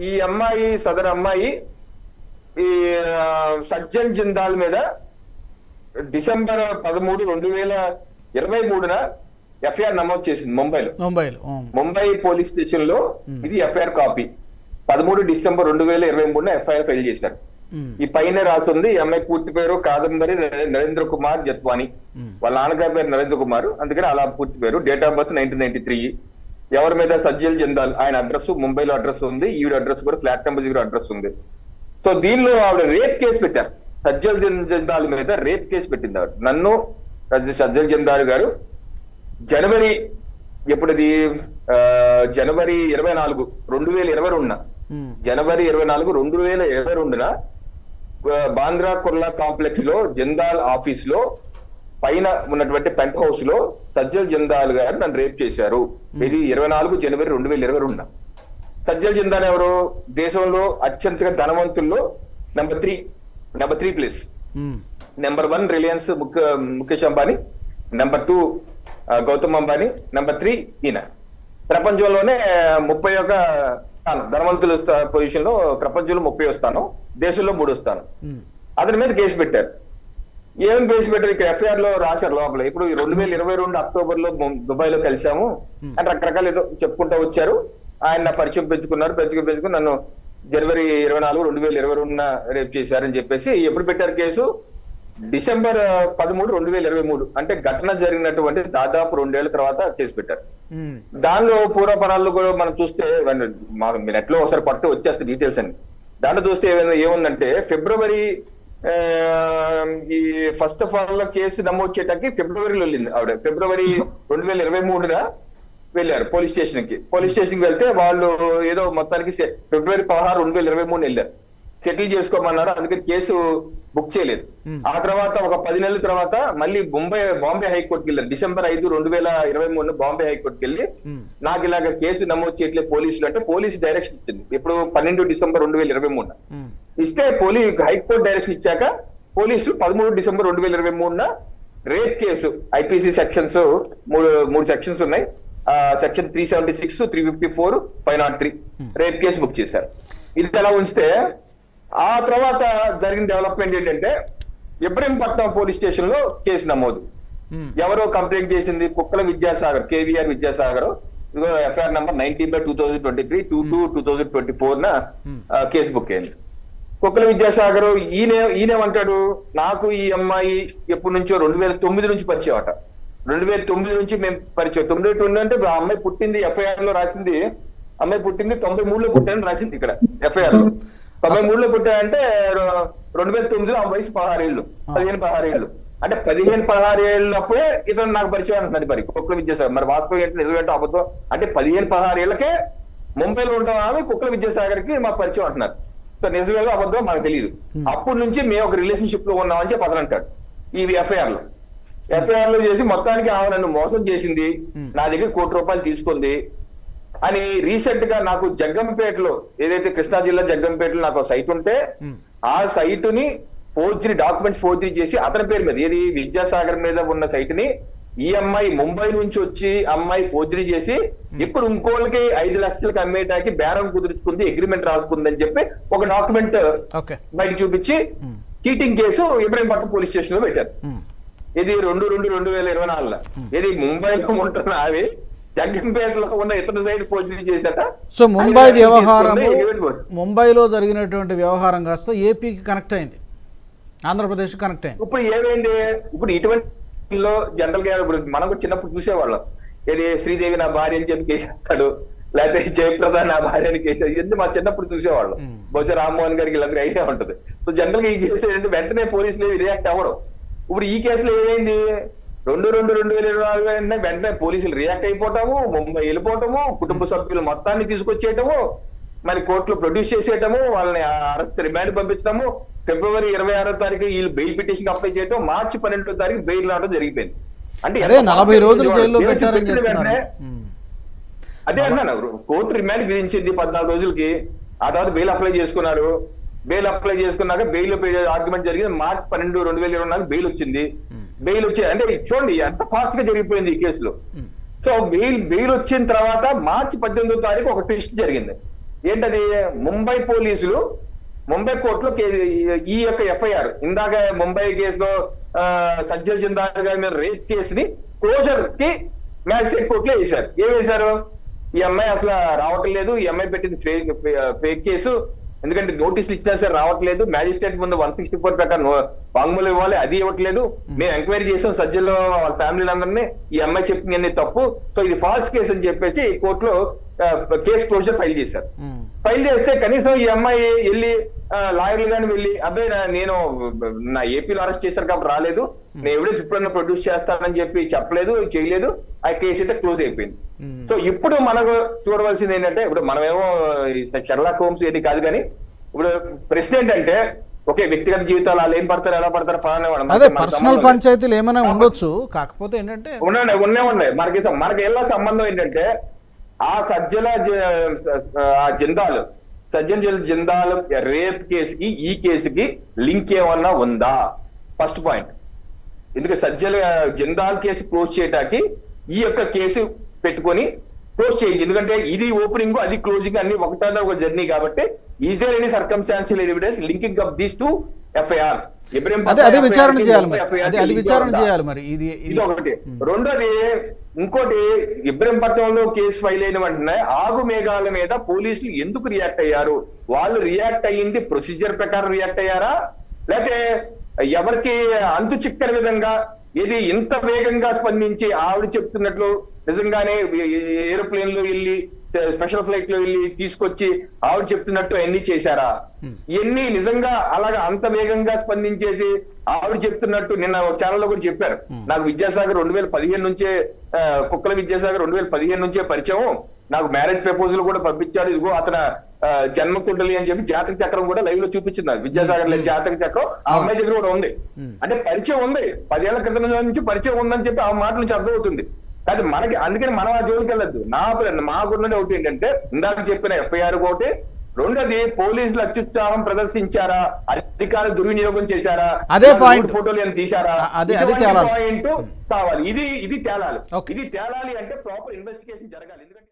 ఈ అమ్మాయి సదరు అమ్మాయి ఈ సజ్జన్ జిందాల్ మీద డిసెంబర్ పదమూడు రెండు వేల ఇరవై మూడున ఎఫ్ఐఆర్ నమోదు చేసింది ముంబైలో. ముంబైలో. ముంబై పోలీస్ స్టేషన్లో ఇది ఎఫ్ఐఆర్ కాపీ. పదమూడు డిసెంబర్ రెండు వేల ఇరవై మూడున ఎఫ్ఐఆర్ ఫైల్ చేశారు. ఈ పైన రాస్తుంది ఈ అమ్మాయి పూర్తి పేరు కాదంబరి నరే- నరేంద్ర కుమార్ జత్వాని. వాళ్ళ నాన్నగారి పేరు నరేంద్ర కుమార్ అందుకని అలా పూర్తి పేరు. Date of birth nineteen ninety three ఎవరి మీద సజ్జల్ జందాల్ ఆయన అడ్రస్ ముంబైలో అడ్రస్ ఉంది ఈవిడ అడ్రస్ కూడా ఫ్లాట్ నెంబర్ జీరో అడ్రస్ ఉంది. సో దీనిలో ఆవిడ రేప్ కేసు పెట్టారు. సజ్జల్ జందాల్ మీద రేప్ కేసు పెట్టింది ఆవిడ. నన్ను సజ్జ- సజ్జల్ జందాల్ గారు. జనవరి ఎప్పుడుది? జనవరి ఇరవై నాలుగు రెండు వేల ఇరవై రెండున. జనవరి ఇరవై నాలుగు రెండు వేల ఇరవై రెండున బాంద్రా కుర్లా కాంప్లెక్స్లో జందాల్ ఆఫీస్లో పైన ఉన్నటువంటి పెంట్ హౌస్లో సజ్జల్ జందాల్ గారు నన్ను రేప్ చేశారు. ఇది ఇరవై నాలుగు జనవరి రెండు వేల ఇరవై రెండున. సజ్జల్ జందాల్ ఎవరు? దేశంలో అత్యంత ధనవంతుల్లో number three number three place. Number one Reliance Mukesh Ambani. Number two Gautam Ambani. Number three ఈయన. ప్రపంచంలోనే ముప్పై ఒక స్థానం. ధనవంతుల పొజిషన్లో ప్రపంచంలో ముప్పై స్థానం. దేశంలో మూడో స్థానం. అతని మీద కేసు పెట్టారు. ఏం కేసు పెట్టారు ఇక్కడ ఎఫ్ఐఆర్లో రాశారు లోపల. ఇప్పుడు ఈ రెండు వేల ఇరవై రెండు అక్టోబర్లో దుబాయ్లో కలిసాము అని రకరకాల ఏదో చెప్పుకుంటా వచ్చారు. ఆయన పరిచయం పెంచుకున్నారు. పరిచయం పెంచుకుని నన్ను జనవరి ఇరవై నాలుగు రెండు వేల ఇరవై రెండున రేపు చేశారని చెప్పేసి ఎప్పుడు పెట్టారు కేసు? డిసెంబర్ పదమూడు రెండు వేల ఇరవై మూడు. అంటే ఘటన జరిగినటువంటి దాదాపు రెండేళ్ళ తర్వాత కేసు పెట్టారు. దానిలో పూర్వపరాలు కూడా మనం చూస్తే మన- నెట్లో ఒకసారి పట్టు వచ్చేస్తే డీటెయిల్స్ అన్ని. దాంట్లో చూస్తే ఏమైంది- ఏముందంటే ఫిబ్రవరి ఈ ఫస్ట్ ఆఫ్ ఆల్ కేసు నమోదు చేయడానికి ఫిబ్రవరిలో వెళ్ళింది ఆవిడ. ఫిబ్రవరి రెండు వేల ఇరవై మూడున వెళ్ళారు పోలీస్ స్టేషన్కి పోలీస్ స్టేషన్కి వెళ్తే వాళ్ళు ఏదో మొత్తానికి ఫిబ్రవరి పదహారు రెండు వేల ఇరవై మూడు వెళ్ళారు. సెటిల్ చేసుకోమన్నారు అందుకని కేసు బుక్ చేయలేదు. ఆ తర్వాత ఒక పది నెలల తర్వాత మళ్ళీ ముంబై బాంబే హైకోర్టుకి వెళ్ళారు. డిసెంబర్ ఐదు రెండు వేల ఇరవై మూడున బాంబే హైకోర్టుకి వెళ్ళి. నాకు ఇలాగ కేసు నమోదు చేయట్లేదు పోలీసులు అంటే పోలీసు డైరెక్షన్ ఇచ్చింది. ఇప్పుడు పన్నెండు డిసెంబర్ రెండు వేల ఇరవై ఉమ్. ఇస్తే పోలీస్ హైకోర్టు డైరెక్షన్ ఇచ్చాక పోలీసులు పదమూడు డిసెంబర్ రెండు వేల ఇరవై మూడున రేప్ కేసు ఐపీసీ సెక్షన్స్ మూడు మూడు సెక్షన్స్ ఉన్నాయి. Section three seventy six three fifty four five not three rape case book చేశారు. ఇది ఎలా ఉంచితే ఆ తర్వాత జరిగిన డెవలప్మెంట్ ఏంటంటే ఇబ్రహీంపట్నం పోలీస్ స్టేషన్లో కేసు నమోదు. ఉమ్. ఎవరో కంప్లైంట్ చేసింది Kukkala Vidyasagar KVR Vidyasagar. FIR number ninety by two thousand twenty three two two two thousand twenty four న Hmm. కేసు బుక్ అయింది. కుక్కల విద్యాసాగర్ ఈయన ఈయనేమంటాడు నాకు ఈ అమ్మాయి ఎప్పటి నుంచో రెండు వేల తొమ్మిది నుంచి పరిచయం అట రెండు వేల తొమ్మిది నుంచి మేము పరిచయం. తొమ్మిది తొమ్మిది అంటే ఆ అమ్మాయి పుట్టింది ఎఫ్ఐఆర్లో రాసింది. అమ్మాయి పుట్టింది తొంభై మూడులో పుట్టానని రాసింది ఇక్కడ ఎఫ్ఐఆర్లో తొంభై మూడులో పుట్టాయంటే రెండు వేల తొమ్మిదిలో ఆ వయసు పదహారు ఏళ్ళు పదిహేను పదహారు ఏళ్ళు. అంటే పదిహేను పదహారు ఏళ్ళప్పుడే ఇతను నాకు పరిచయం అంటున్నది మరి కుక్కల విద్యాసాగర్. మరి వాస్తవం ఏంటి నిజమేంటో అబద్ధం? అంటే పదిహేను పదహారు ఏళ్ళకే ముంబైలో ఉంటాం ఆమె కుక్కల విద్యాసాగర్కి మాకు పరిచయం అంటున్నారు. సో నిజమేదో అబద్ధం మనకు తెలియదు అప్పటి నుంచి మేము ఒక రిలేషన్షిప్లో ఉన్నామని చెప్పి అతను అంటాడు ఈ ఎఫ్ఐఆర్లో ఎఫ్ఐఆర్లో చేసి మొత్తానికి ఆమె నన్ను మోసం చేసింది నా దగ్గర కోటి రూపాయలు తీసుకుంది అని రీసెంట్గా నాకు జగ్గంపేటలో ఏదైతే కృష్ణా జిల్లా జగ్గంపేటలో నాకు సైట్ ఉంటే ఉమ్. ఆ సైట్ని ఫోర్జరీ డాక్యుమెంట్స్ ఫోర్జరీ చేసి అతని పేరు మీద ఏది విద్యాసాగర్ మీద ఉన్న సైట్ని ఈ అమ్మాయి ముంబై నుంచి వచ్చి అమ్మాయి ఫోర్జరీ చేసి ఇప్పుడు ఇంకోళ్ళకి ఐదు లక్షలకి అమ్మేయడానికి బేరం కుదుర్చుకుంది అగ్రిమెంట్ రాసుకుందని చెప్పి ఒక డాక్యుమెంట్ బయట చూపించి చీటింగ్ కేసు ఇబ్రహీంపట్నం పోలీస్ స్టేషన్లో పెట్టారు. ఇది రెండు రెండు రెండు వేల ఇరవై నాలుగులో. ఇది ముంబైలో ఉంటున్న అవి జగ్గంపేటలో ఉన్న ఇతర సైడ్ ఫోర్జరీ చేశాక సో ముంబై పోయింది. ముంబైలో జరిగినటువంటి వ్యవహారం కాస్త ఏపీకి కనెక్ట్ అయింది. ఆంధ్రప్రదేశ్ కనెక్ట్ అయింది. ఇప్పుడు ఏమైంది? ఇప్పుడు ఇటువంటి లో జనరల్గా ఇప్పుడు మనం కూడా చిన్నప్పుడు చూసేవాళ్ళం. ఏది శ్రీదేవి నా భార్య అని చెప్పి కేసేస్తాడు లేకపోతే జయప్రద నా భార్య అని కేసాడు ఇవన్నీ మా చిన్నప్పుడు చూసేవాళ్ళం. బహుశా రామ్మోహన్ గారికి ఇలాంటి ఐడియా ఉంటుంది. సో జనరల్గా ఈ కేసు ఏంటంటే వెంటనే పోలీసులు రియాక్ట్ అవ్వడం ఇప్పుడు ఈ కేసులో ఏమైంది? రెండు రెండు రెండు వేల ఇరవై నాలుగు వెంటనే వెంటనే పోలీసులు రియాక్ట్ అయిపోవటము ముంబై వెళ్ళిపోవటము కుటుంబ సభ్యులు మొత్తాన్ని తీసుకొచ్చేయటము మరి కోర్టులో ప్రొడ్యూస్ చేసేయటము వాళ్ళని అరెస్ట్ రిమాండ్ పంపించడము ఫిబ్రవరి ఇరవై ఆరో తారీఖు వీళ్ళు బెయిల్ పిటిషన్ అప్లై చేయడం మార్చి పన్నెండో తారీఖు బెయిల్ రావడం జరిగిపోయింది. అంటే నలభై రోజులు జైల్లో పెట్టారని వెంటనే. అదే అన్నాను కోర్టు రిమాండ్ విధించింది పద్నాలుగు రోజులకి. ఆ తర్వాత బెయిల్ అప్లై చేసుకున్నారు బెయిల్ అప్లై చేసుకున్నాక బెయిల్ ఆర్గ్యుమెంట్ జరిగింది. మార్చి పన్నెండు రెండు వేల ఇరవై నాలుగు బెయిల్ వచ్చింది. బెయిల్ వచ్చి అంటే చూడండి ఎంత ఫాస్ట్గా జరిగిపోయింది ఈ కేసులో. సో బెయిల్ బెయిల్ వచ్చిన తర్వాత మార్చి పద్దెనిమిదో తారీఖు ఒక ట్విస్ట్ జరిగింది. ఏంటది? ముంబై పోలీసులు ముంబై కోర్టులో ఈ యొక్క ఎఫ్ఐఆర్ ఇందాక ముంబై కేసులో సజ్జల్ జిందాల్ గారి మీద రేప్ కేసుని క్లోజర్కి మ్యాజిస్ట్రేట్ కోర్టులో వేశారు. ఏం వేశారు? ఈ అమ్మాయి అసలు రావటం లేదు ఈ అమ్మాయి పెట్టింది ఫేక్ ఫేక్ కేసు. ఎందుకంటే నోటీసులు ఇచ్చినా సరే రావట్లేదు. మ్యాజిస్ట్రేట్ ముందు వన్ సిక్స్టీ ఫోర్ ప్రకారం వాంగ్మూలం ఇవ్వాలి అది ఇవ్వట్లేదు. మేము. ఎంక్వైరీ చేసాం సజ్జల్లో వాళ్ళ ఫ్యామిలీలందరినీ. ఈ అమ్మాయి చెప్పింది తప్పు. సో ఇది ఫాల్స్ కేసు అని చెప్పేసి కోర్టులో కేసు క్లోజర్ ఫైల్ చేశారు. ఫైల్ చేస్తే కనీసం ఈ అమ్మాయి వెళ్ళి లాయర్లు గాని వెళ్ళి అబ్బాయి నేను నా ఏపీలో అరెస్ట్ చేశారు కాబట్టి రాలేదు నేను ఎవిడెన్స్ ఇప్పుడన్నా ప్రొడ్యూస్ చేస్తానని చెప్పి చెప్పలేదు చేయలేదు ఆ కేసు అయితే క్లోజ్ అయిపోయింది. సో ఇప్పుడు మనకు చూడవలసింది ఏంటంటే ఇప్పుడు మనమేమో షెర్లాక్ హోమ్స్ ఏది కాదు కానీ ఇప్పుడు ప్రశ్న ఏంటంటే ఓకే వ్యక్తిగత జీవితాలు వాళ్ళు ఏం పడతారు ఎలా పడతారు వాడు. అదే పర్సనల్. పంచాయతీలు ఏమైనా ఉండొచ్చు కాకపోతే ఏంటంటే ఉన్నాయి ఉన్నే ఉన్నాయి మనకి మనకి ఎలా సంబంధం ఏంటంటే ఆ సజ్జల ఆ జిందాలు సజ్జన్ జిందాల్ రేప్ కేసుకి ఈ కేసుకి లింక్ ఏమన్నా ఉందా? First point. ఎందుకంటే సజ్జల జిందాల్ కేసు క్లోజ్ చేయడానికి ఈ యొక్క కేసు పెట్టుకొని క్లోజ్ చేయండి. ఎందుకంటే ఇది ఓపెనింగ్ అది క్లోజింగ్ అన్ని ఒకటాన ఒక జర్నీ కాబట్టి is there any circumstantial evidence linking up these two FIR. అదే అదే విచారణ చేయాలి మరి. అదే అది విచారణ చేయాలి మరి. ఇది ఇది ఇది ఒకటి. రెండోది ఇంకోటి ఇబ్రహీంపట్నంలో కేసు ఫైల్ అయిన వెంటనే ఆగు మేఘాల మీద పోలీసులు ఎందుకు రియాక్ట్ అయ్యారు? వాళ్ళు రియాక్ట్ అయ్యింది ప్రొసీజర్ ప్రకారం రియాక్ట్ అయ్యారా? లేకపోతే ఎవరికి అంతు చిక్కని విధంగా ఇది ఇంత వేగంగా స్పందించి ఆవిడ చెప్తున్నట్లు నిజంగానే ఏరోప్లేన్లో వెళ్ళి స్పెషల్ ఫ్లైట్లో వెళ్ళి తీసుకొచ్చి ఆవిడ చెప్తున్నట్టు అన్ని చేశారా? ఇవన్నీ నిజంగా అలాగా అంత వేగంగా స్పందించేసి ఆవిడ చెప్తున్నట్టు నిన్న ఛానల్లో కూడా చెప్పారు. నాకు విద్యాసాగర్ రెండు వేల పదిహేను నుంచే కుక్కల విద్యాసాగర్ రెండు వేల పదిహేను నుంచే పరిచయం. నాకు మ్యారేజ్ ప్రపోజల్ కూడా పంపించాడు ఇదిగో అతను జన్మ కుండలి అని చెప్పి జాతక చక్రం కూడా లైవ్లో చూపించింది. నాకు విద్యాసాగర్ లేదు జాతక చక్రం ఆ అమ్మాయి దగ్గర కూడా ఉంది. అంటే పరిచయం ఉంది. పదేళ్ళ క్రితం నుంచి పరిచయం ఉందని చెప్పి ఆ మాట నుంచి అర్థమవుతుంది. కానీ మనకి అందుకని మనం ఆ జోలికి వెళ్ళొద్దు. నా మాకున్నది ఒకటి ఏంటంటే ఇందాక చెప్పిన ఎఫ్ఐఆర్ ఒకటి రెండోది పోలీసులు అత్యుత్సాహం ప్రదర్శించారా? అధికార దుర్వినియోగం చేశారా? అదే. ఓటు ఫోటోలు ఏమైనా తీశారా? అదే- అదే point కావాలి. ఇది ఇది తేలాలి. ఇది తేలాలి అంటే ప్రాపర్ ఇన్వెస్టిగేషన్ జరగాలి. ఎందుకంటే